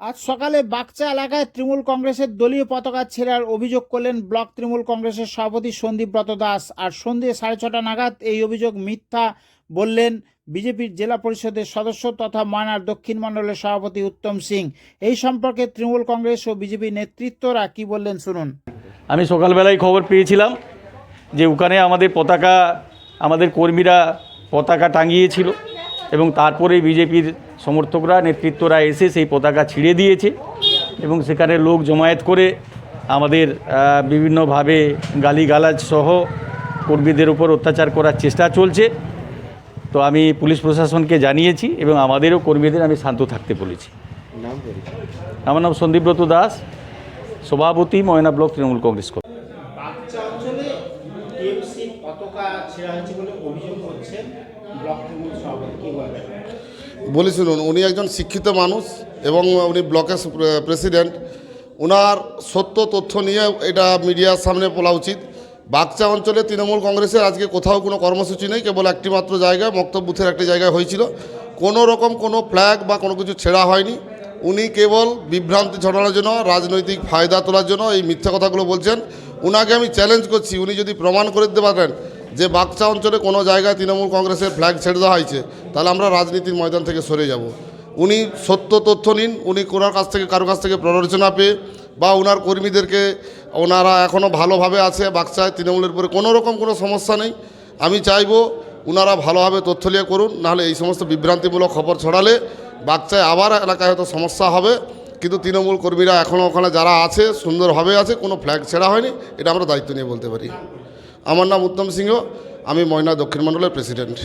আজ সকালে বাগচা এলাকায় তৃণমূল কংগ্রেসের দলীয় পতাকা ছেঁড়ার অভিযোগ করলেন ব্লক তৃণমূল কংগ্রেসের সভাপতি সন্দীপ ব্রত দাস। আর সন্ধ্যে সাড়ে ছটা নাগাদ এই অভিযোগ মিথ্যা বললেন বিজেপির জেলা পরিষদের সদস্য তথা ময়নার দক্ষিণ মণ্ডলের সভাপতি উত্তম সিং। এই সম্পর্কে তৃণমূল কংগ্রেস ও বিজেপি নেতৃত্বরা কি বললেন শুনুন। আমি সকালবেলায় খবর পেয়েছিলাম যে ওখানে আমাদের পতাকা, আমাদের কর্মীরা পতাকা টাঙিয়েছিল এবং তারপরে বিজেপির সমর্থকরা নেতৃত্বরা এসে সেই পতাকা ছিঁড়ে দিয়েছে এবং সেখানে লোক জমায়েত করে আমাদের বিভিন্নভাবে গালিগালাজ সহ কর্মীদের উপর অত্যাচার করার চেষ্টা চলছে। তো আমি পুলিশ প্রশাসনকে জানিয়েছি এবং আমাদেরও কর্মীদের আমি শান্ত থাকতে বলেছি। আমার নাম সন্দীপব্রত দাস সভাপতি ময়না ব্লক তৃণমূল কংগ্রেস পতাকা বলে অভিযোগ করছেন ব্লক তৃণমূল সভাপতি। বলি শুনুন, উনি একজন শিক্ষিত মানুষ এবং উনি ব্লকের প্রেসিডেন্ট। ওনার সত্য তথ্য নিয়ে এটা মিডিয়ার সামনে বলা উচিত। বাগচা অঞ্চলে তৃণমূল কংগ্রেসের আজকে কোথাও কোনো কর্মসূচি নেই, কেবল একটি মাত্র জায়গায় মক্তব বুথের একটি জায়গায় হয়েছিল। কোনো রকম কোনো ফ্ল্যাগ বা কোনো কিছু ছেঁড়া হয়নি। উনি কেবল বিভ্রান্তি ছড়ানোর জন্য, রাজনৈতিক ফায়দা তোলার জন্য এই মিথ্যা কথাগুলো বলছেন। ওনাকে আমি চ্যালেঞ্জ করছি, উনি যদি প্রমাণ করে দিতে পারেন যে বাগচা অঞ্চলে কোনো জায়গায় তৃণমূল কংগ্রেসের ফ্ল্যাগ ছেড়ে দেওয়া হয়েছে, তাহলে আমরা রাজনীতির ময়দান থেকে সরে যাব। উনি সত্য তথ্য নিন, উনি কোনার কাছ থেকে, কারও কাছ থেকে প্ররোচনা পেয়ে বা ওনার কর্মীদেরকে, ওনারা এখনও ভালোভাবে আছে বাগচায়, তৃণমূলের উপরে কোনো রকম কোনো সমস্যা নেই। আমি চাইব ওনারা ভালোভাবে তথ্য নিয়ে করুন, নাহলে এই সমস্ত বিভ্রান্তিমূলক খবর ছড়ালে বাগচায় আবার এলাকায় হয়তো সমস্যা হবে, কিন্তু তৃণমূল কর্মীরা এখনও ওখানে যারা আছে, সুন্দরভাবে আছে, কোনো ফ্ল্যাগ ছেড়া হয়নি, এটা আমরা দায়িত্ব নিয়ে বলতে পারি। আমার নাম উত্তম সিংহ, আমি ময়না দক্ষিণ মণ্ডলের প্রেসিডেন্ট